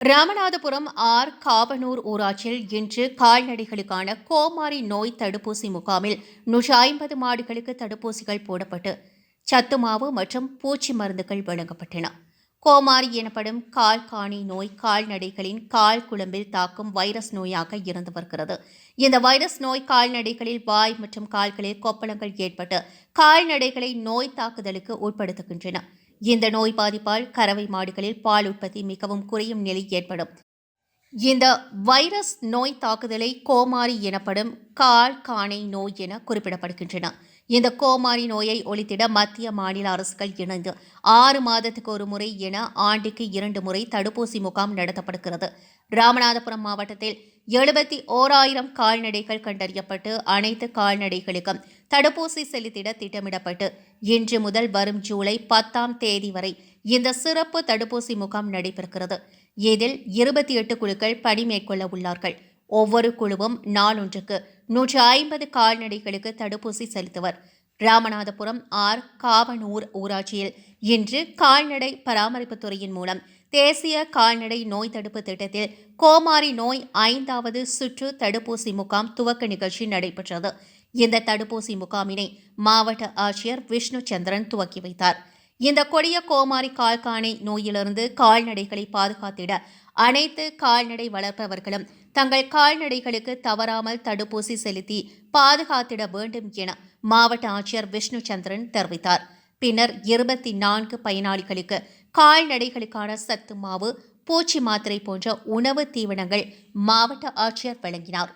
Ramanathapuram R Kavanur ஊராட்சியில் இன்று கால்நடைகளுக்கான கோமாரி நோய் தடுப்பூசி முகாமில் நூற்றி ஐம்பது மாடுகளுக்கு தடுப்பூசிகள் போடப்பட்டு சத்து மாவு மற்றும் பூச்சி மருந்துகள் வழங்கப்பட்டன. கோமாரி எனப்படும் கால்காணி நோய் கால்நடைகளின் கால் குழம்பில் தாக்கும் வைரஸ் நோயாக இருந்து வருகிறது. இந்த வைரஸ் நோய் கால்நடைகளில் வாய் மற்றும் கால்களில் கொப்பளங்கள் ஏற்பட்டு கால்நடைகளை நோய் தாக்குதலுக்கு உட்படுத்துகின்றன. இந்த நோய் பாதிப்பால் கறவை மாடுகளில் பால் உற்பத்தி மிகவும் குறையும் நிலை ஏற்படும். இந்த வைரஸ் நோய் தாக்குதலை கோமாரி எனப்படும் கால் காணை நோய் என குறிப்பிடப்படுகின்றன. இந்த கோமாரி நோயை ஒழித்திட மத்திய மாநில அரசுகள் இணைந்து ஆறு மாதத்துக்கு ஒரு முறை என ஆண்டுக்கு இரண்டு முறை தடுப்பூசி முகாம் நடத்தப்படுகிறது. ராமநாதபுரம் மாவட்டத்தில் எழுபத்தி ஓராயிரம் கால்நடைகள் கண்டறியப்பட்டு அனைத்து கால்நடைகளுக்கும் தடுப்பூசி செலுத்திட திட்டமிடப்பட்டு இன்று முதல் வரும் ஜூலை பத்தாம் தேதி வரை இந்த சிறப்பு தடுப்பூசி முகாம் நடைபெறுகிறது. இதில் இருபத்தி எட்டு குழுக்கள் பணி மேற்கொள்ள உள்ளார்கள். ஒவ்வொரு குழுவும் நாளொன்றுக்கு நூற்றி ஐம்பது கால்நடைகளுக்கு தடுப்பூசி செலுத்துவர். ராமநாதபுரம் ஆர். காவனூர் ஊராட்சியில் இன்று கால்நடை பராமரிப்புத்துறையின் மூலம் தேசிய கால்நடை நோய் தடுப்பு திட்டத்தில் கோமாரி நோய் ஐந்தாவது சுற்று தடுப்பூசி முகாம் துவக்க நிகழ்ச்சி நடைபெற்றது. இந்த தடுப்பூசி முகாமினை மாவட்ட ஆட்சியர் விஷ்ணு சந்திரன் துவக்கி வைத்தார். இந்த கொடிய கோமாரி கால்காணை நோயிலிருந்து கால்நடைகளை பாதுகாத்திட அனைத்து கால்நடை வளர்ப்பவர்களும் தங்கள் கால்நடைகளுக்கு தவறாமல் தடுப்பூசி செலுத்தி பாதுகாத்திட வேண்டும் என மாவட்ட ஆட்சியர் விஷ்ணு சந்திரன் தெரிவித்தார். பின்னர் இருபத்தி நான்கு பயனாளிகளுக்கு கால்நடைகளுக்கான சத்து மாவு பூச்சி மாத்திரை போன்ற உணவு தீவனங்கள் மாவட்ட ஆட்சியர் வழங்கினார்.